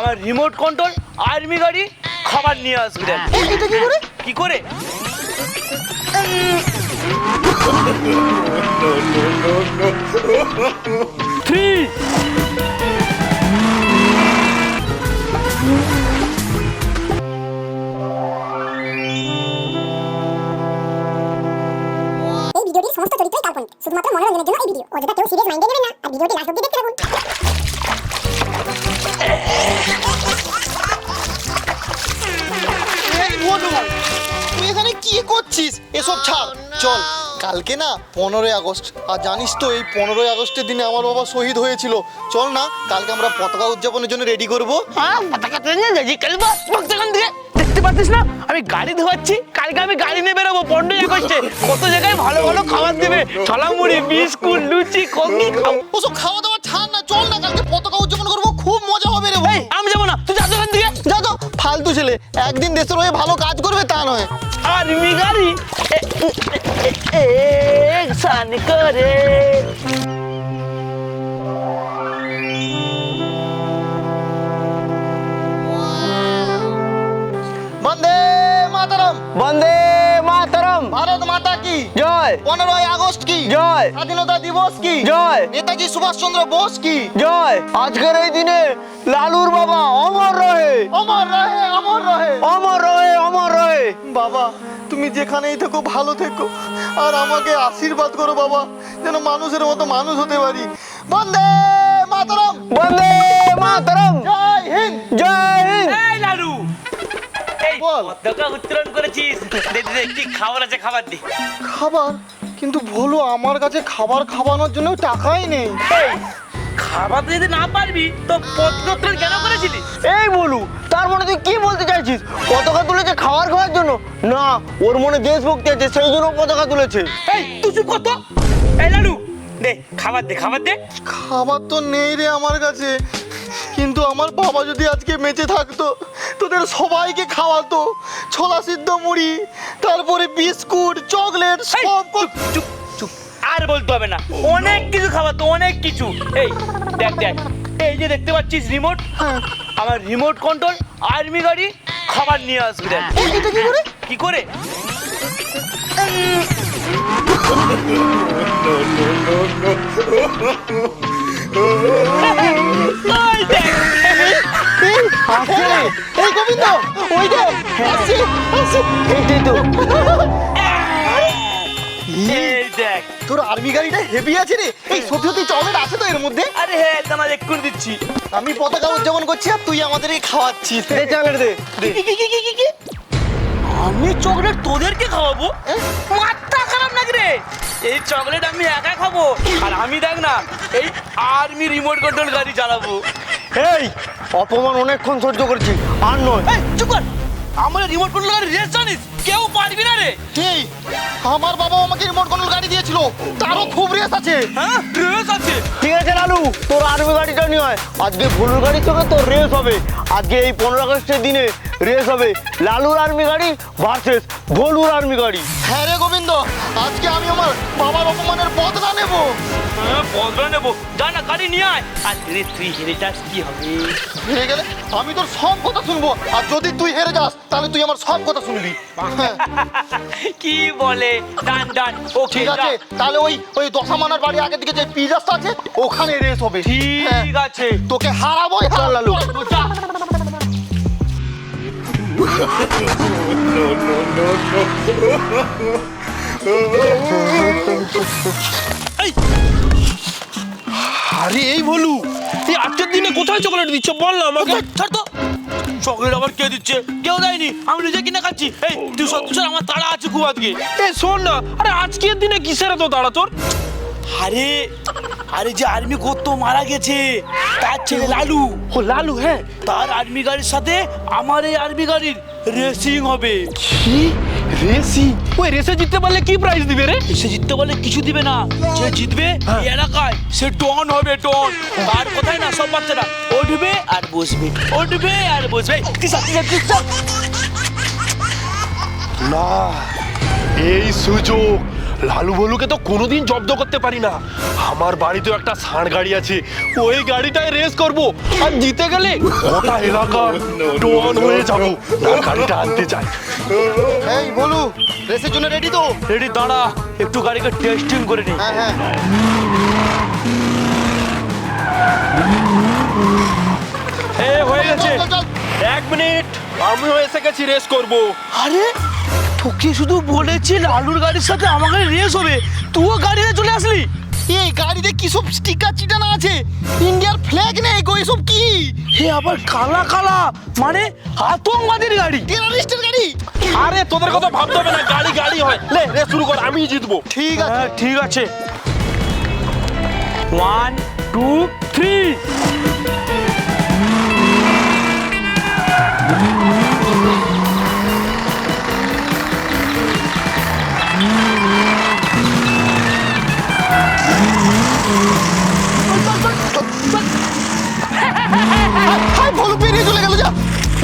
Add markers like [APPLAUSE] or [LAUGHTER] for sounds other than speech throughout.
আমার remote control army গাড়ি খাবার নিয়ে আসবে। এটা কি করে? কি করে? থ্রি এই ভিডিওটির সমস্ত চরিত্রই কাল্পনিক শুধুমাত্র মনোরঞ্জনের জন্য এই ভিডিও। অযথা কেউ সিরিয়াস মাইন্ডে নেবেন না আর ভিডিওটি লাস্ট অব্দি দেখতে থাকুন। এই বলু তুই এখানে কি করছিস? এসব ছাড় চল। কালকে না পনেরোই আগস্ট আর জানিস তো এই পনেরোই আগস্টের দিনে আমার বাবা শহীদ হয়েছিল। চল না কালকে আমরা পতাকা উদযাপনের জন্য রেডি করব। হ্যাঁ পতাকা দেখতে পাচ্ছিস না? আমি গাড়ি ধোয়াচ্ছি। কালকে আমি গাড়ি নিয়ে বেরোবো পনেরোই আগস্টে। কত জায়গায় ভালো ভালো খাবার দেবে? ছলামুড়ি বিস্কুট লুচি কফি খাও ওসব খাওয়া দাওয়া ছাড় না চল না কালকে ভাই এই আমি যাব না। তুই যাচ্ছ এখান থেকে। যা তো ফালতু ছেলে। একদিন দেশের হয়ে ভালো কাজ করবে তা নয়। আর্মি গাড়ি। সান করে। বন্দে মাতারাম। বন্দে মাতরম ভারত মাতা কি? জয়। পনেরোই আগস্ট কি? জয়। স্বাধীনতা দিবস কি? জয়। নেতাজি সুভাষচন্দ্র বোস কি? জয়। আজকের এই দিনে লালুর বাবা অমর রহে। অমর রহে অমর রহে। অমর রহে অমর রহে। বাবা তুমি যেখানেই থেকো ভালো থেকো। আর আমাকে আশীর্বাদ করো বাবা যেন মানুষের মতো মানুষ হতে পারি। বন্দে মাতরম। বন্দে মাতরম। জয় হিন্দ। বল। পতাকা উত্তোলন করেছিস দে দে দে, কি খাবার আছে খাবার দে। খাবার? কিন্তু বলো আমার কাছে খাবার খাওয়ানোর জন্য টাকাই নেই। খাবার যদি না পারবি তো পতাকা কেন করেছিলি? এই বলু তার মানে তুই কি বলতে চাইছিস? পতাকা তুলেছে খাবার খাওয়ার জন্য? না ওর মনে দেশভক্তি আছে সেই জন্য পতাকা তুলেছে। এই তুই চুপ কর এই লালু দে খাবার দে খাবার দে। খাবার তো নেই রে আমার কাছে। কিন্তু আমার বাবা যদি আজকে বেঁচে থাকতো তোদের সবাইকে খাওয়াতো ছোলা সিদ্ধ মুড়ি তারপরে বিস্কুট চকলেট সব চুপ চুপ আর বলতে হবে না অনেক কিছু খাওয়াতো অনেক কিছু এই দেখ দেখ এই যে দেখতে পাচ্ছিস রিমোট আমার রিমোট কন্ট্রোল আর্মি গাড়ি খাবার নিয়ে আসবে দেখ কি করে কি করে ওই দেখ। এই, আসছে এই গোবিন্দ ওই যে আসছে আসছে এইটাই তো দেখ তোর আর্মি গাড়িটা হেভি আছে রে এই সত্যি সত্যি চকলেট আছে তো এর মধ্যে আরে হ্যাঁ দানা এক্ষুনি দিচ্ছি আমি পতাকা উদযাপন করছি আর তুই আমাদেরকে খাওয়াচ্ছিস দে চকলেট দে কি, কি, কি, কি? আমি চকলেট তোদেরকে খাওয়াবো? মাথা খারাপ নাকি রে? এই চকলেট আমি একা খাব আর আমি দেখ না এই আর্মি রিমোট কন্ট্রোল গাড়ি চালাবো। এই অপমান অনেকক্ষণ সহ্য করছি আর নয়। চুপ কর। আমার রিমোট কন্ট্রোল গাড়ি রেস জানিস? কেউ পারবি না রে। এই আমার বাবা আমাকে রিমোট কন্ট্রোল গাড়ি দিয়েছিল। তারও খুব রেস আছে। হ্যাঁ রেস আছে। ঠিক আছে লালু তোর আর্মি গাড়িটা নিয়ে হয় আজকে ভুলুর গাড়ি সঙ্গে তোর রেস হবে। আজকে এই পনেরো আগস্টের দিনে রেস হবে। লালুর আর্মি গাড়ি ভার্সেস ভোলুর আর্মি গাড়ি। হ্যাঁ রে গোবিন্দ আজকে আমি আমার বাবার অপমানের বদলা নেব। হ্যাঁ বদলা নেব। যা না গাড়ি নিয়ে আয়। আর রে তুই হেরে যাস কি হবে? হেরে গেলে আমি তোর সব কথা শুনব। আর যদি তুই হেরে যাস তাহলে তুই আমার সব কথা শুনবি। হ্যাঁ, [LAUGHS] কি বলে? ডান ডান ওকে ঠিক আছে তাহলে ওই ওই দশামানার বাড়ি আগের দিকে যে পিজাসটা আছে ওখানে রেস হবে। হ্যাঁ, ঠিক আছে। তোকে হারাবোই হার লালু। যা। আরে এই বলু এই আজকের দিনে কোথায় চকলেট দিচ্ছ? বল না আমাকে। ছাড় তো। চকলেট আবার কে দিচ্ছে? কেউ দেয়নি আমি নিজে কিনে খাচ্ছি। এই তুই সত্যি আমার তাড়া আছে খুব আজকে এই শোন না আরে আজকের দিনে কিসের তো দাঁড়া তোর? আরে আরে যে আর্মি কত মারা গেছে তার ছেলে লালু। ও লালু হ্যাঁ। তার আর্মি গাড়ির সাথে আমার এই আর্মি গাড়ির রেসিং হবে। কি? রেসি? ওই রেসে জিততে পারলে কি প্রাইজ দিবে রে? সে জিততে পারলে কিছু দিবে না। যে জিতবে এই এলাকায় সে ডন হবে ডন। আর কোথায় না সব বাচ্চারা। উঠবে আর বসবে উঠবে আর বসবে। কিসা কিসা কিসা না এই সুযোগ লালু বলুকে তো কোনোদিন জব্দ করতে পারি না। আমার বাড়িতেও একটা ষাঁড় গাড়ি আছে ওই গাড়িটায় রেস করব। আর জিতে গেলে গোটা এলাকার ডন হয়ে যাব। না গাড়িটা আনতে চাই। এই বলু রেসের জন্য রেডি তো? রেডি দাঁড়া একটু গাড়িকে টেস্টিং করে নি হ্যাঁ হ্যাঁ। এ হয়ে গেছে। এক মিনিট। আমিও এসে গেছি রেস করব। আরে তোকে শুধু বলেছি লালুর গাড়ির সাথে আমাকে রেস হবে তুইও গাড়ি নিয়ে চলে আসলি? এই গাড়িতে কি সব স্টিকার চিটানো আছে? ইন্ডিয়ার ফ্ল্যাগ নেই গো এসব কি? হে আবার কালা কালা মানে আতঙ্কবাদীর গাড়ি। টেরারিস্টের গাড়ি? আরে তোদের কথা ভাবতে হবে না গাড়ি গাড়ি হয়। লে রে শুরু কর আমিই জিতবো। ঠিক আছে। হ্যাঁ ঠিক আছে। ওয়ান টু থ্রি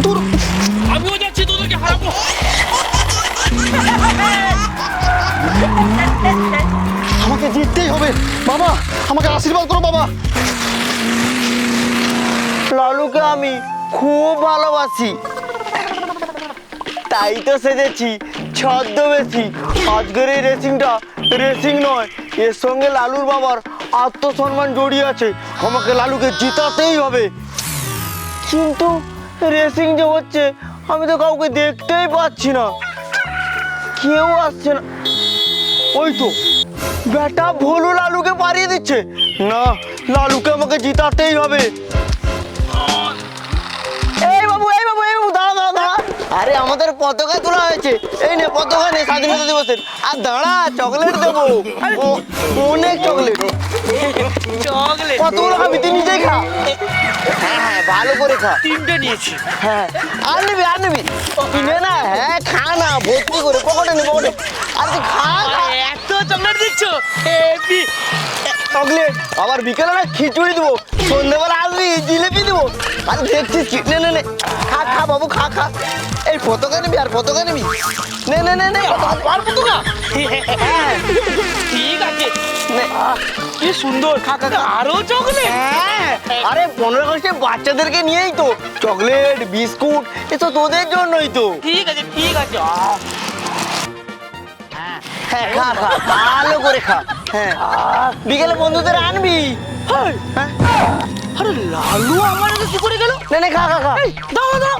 দূর আমিও যাচ্ছি তোদেরকে হারাবো। আমাকে জিততেই হবে। বাবা আমাকে আশীর্বাদ করো বাবা। লালুকে আমি খুব ভালোবাসি। তাই তো সেজেছি ছদ্মবেশী। আজকের এই রেসিংটা রেসিং নয় এর সঙ্গে লালুর বাবার আত্মসম্মান জড়িয়ে আছে। আমাকে লালুকে জিতাতেই হবে। কিন্তু রেসিং যে হচ্ছে আমি তো কাউকে দেখতেই পাচ্ছি না। কেউ আসছে না। ওই তো বেটা ভোলু লালুকে পারিয়ে দিচ্ছে। না লালুকে আমাকে জিতাতেই হবে। এই বাবু এই বাবু এই বাবু দাঁড়া দাঁড়া দাঁড়া। আরে আমাদের পতাকা তোলা হয়েছে। এই নে পতাকা নে স্বাধীনতা দিবসের। আর দাঁড়া চকলেট দেবো। অনেক চকলেট চকলেট [LAUGHS] কতগুলো খাবি তুই নিজেই খা। হ্যাঁ হ্যাঁ ভালো করে খা। তিনটে নিয়েছি। হ্যাঁ আর নিবি আর নিবি। তুই নে না হ্যাঁ খা না ভর্তি করে পকেটে নে পকেটে। আর তুই খা খা। এত চকলেট দিচ্ছ? Heavy chocolate. আবার বিকেলে না খিচুড়ি দেবো সন্ধ্যেবেলা আসবি জিলেপি দেবো। আর দেখছিস কি নে নে নে। খা খা বাবু খা খা। এই পতাকা নিবি আর পতাকা নিবি? নে নে নে নে আর কত ঠিক আছে। নে। কি সুন্দর। আরও চকলেট হ্যাঁ আরে পনেরো আগস্টে বাচ্চাদেরকে নিয়েই তো। চকলেট বিস্কুট এসব তোদের জন্যই তো। ঠিক আছে ঠিক আছে। হ্যাঁ খা খা ভালো করে খা। হ্যাঁ বিকেলে বন্ধুদের আনবি। হ্যাঁ। আরে লালু আমার কাছে কি করে গেল? নে নে খা খা খা। দাঁড়া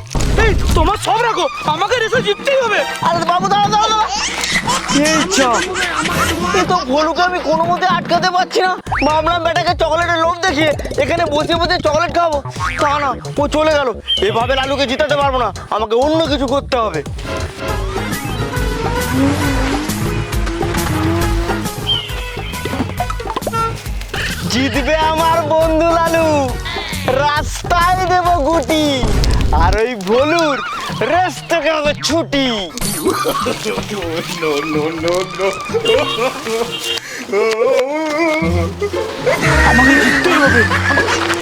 এই তোমার সব রাখো আমাকে রেসে জিততেই হবে। আরে বাবু দাঁড়া দাঁড়া দাঁড়া এই তো ভলুকে আমি কোনো মতে আটকাতে পারছি না। ভাবলাম বেটাকে চকলেটের লোভ দেখিয়ে এখানে বসে বসে চকলেট খাব। তা না, ও চলে গেল। এভাবে লালুকে জিতাতে পারব না। আমাকে অন্য কিছু করতে হবে। জিতবে আমার বন্ধু লালু। রাস্তায় দেব গুটি। আর ওই ভলুর রেস থেকে হবে ছুটি মাগো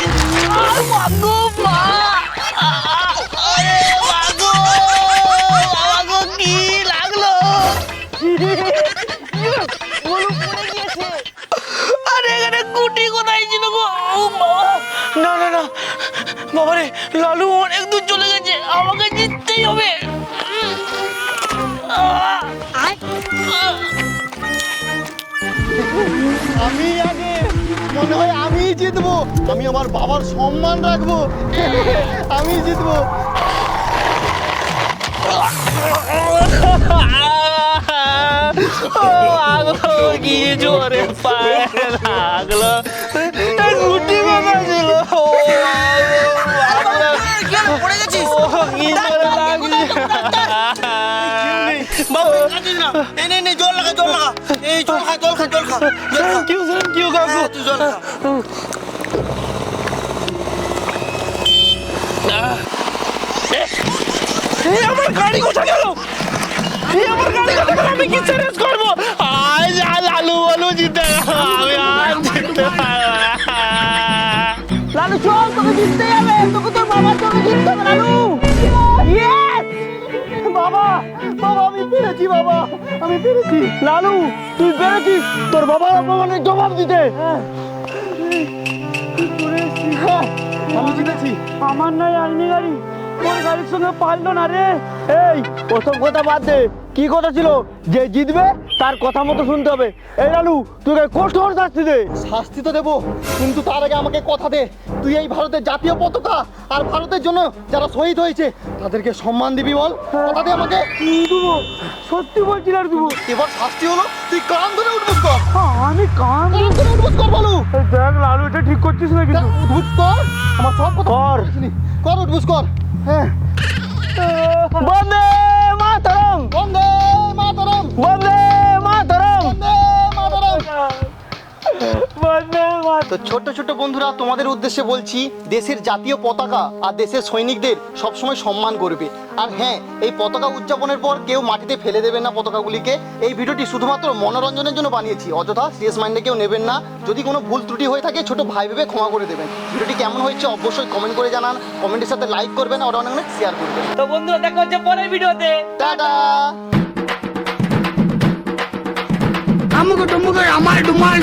হবে! আহ! আমি আগে মনে হয় আমি জিতবো আমি আমার বাবার সম্মান রাখব আমি জিতবো আগলো কি জোরে পায়ে লাগল থ্যাংক ইউ থ্যাংক ইউ কাকু। খা এই আমার গাড়ি কোথায় গেল? এই আমার গাড়ি কোথায় গেল? আমি কি রেস করব? আজ আজ আলু আলু জিতে আমি আর না। লালু চল তোকে জিততে যাবে তোকে তোর বাবার জন্য জিততে হবে লালু। পেরেছি বাবা। আমি পেরেছি লালু তুই পেরেছিস তোর বাবার অপমানের জবাব দিতে। হ্যাঁ, আমি জিতেছি। আমার নয় আলমিগাড়ি গাড়ি। তোর গাড়ির সঙ্গে পারল না রে। এই ওসব কথা বাদ দে। কি কথা ছিল? যে জিতবে তার কথা মতো শুনতে হবে। এই লালু তুই কঠোর শাস্তি দে। শাস্তি তো দেবো কিন্তু তার আগে আমাকে কথা দে। তুই এই ভারতের জাতীয় পতাকা আর ভারতের জন্য যারা শহীদ হয়েছে তাদেরকে সম্মান দিবি বল। কথা দে আমাকে। দেবো। সত্যি বলছি লালু। দেবো। এবার শাস্তি হলো তুই কান ধরে উঠবুস কর। আমি কান কান ধরে উঠবুস কর বলু। দেখ লালু এটা ঠিক করছিস না কিন্তু উঠবুস কর। আমার সব কথা কর। কর উঠবুস কর। হ্যাঁ বন্দে তো ছোট্ট ছোট্ট বন্ধুরা তোমাদের উদ্দেশ্যে বলছি দেশের জাতীয় পতাকা আর দেশের সৈনিকদের সবসময় সম্মান করবে। আর হ্যাঁ এই পতাকা উদযাপনের পর কেউ মাটিতে ফেলে দেবেন না পতাকাগুলিকে। এই ভিডিওটি শুধুমাত্র মনোরঞ্জনের জন্য বানিয়েছি অযথা সিরিয়াস মাইন্ডে কেউ নেবেন না। যদি কোনো ভুল ত্রুটি হয়ে থাকে ছোট ভাই ভেবে ক্ষমা করে দেবেন। ভিডিওটি কেমন হয়েছে অবশ্যই কমেন্ট করে জানান। কমেন্টের সাথে লাইক করবেন আর অনেক অনেক শেয়ার করবেন। তো বন্ধুরা দেখা হচ্ছে পরের ভিডিওতে। টাটা! আমুক আমার ডুমাল।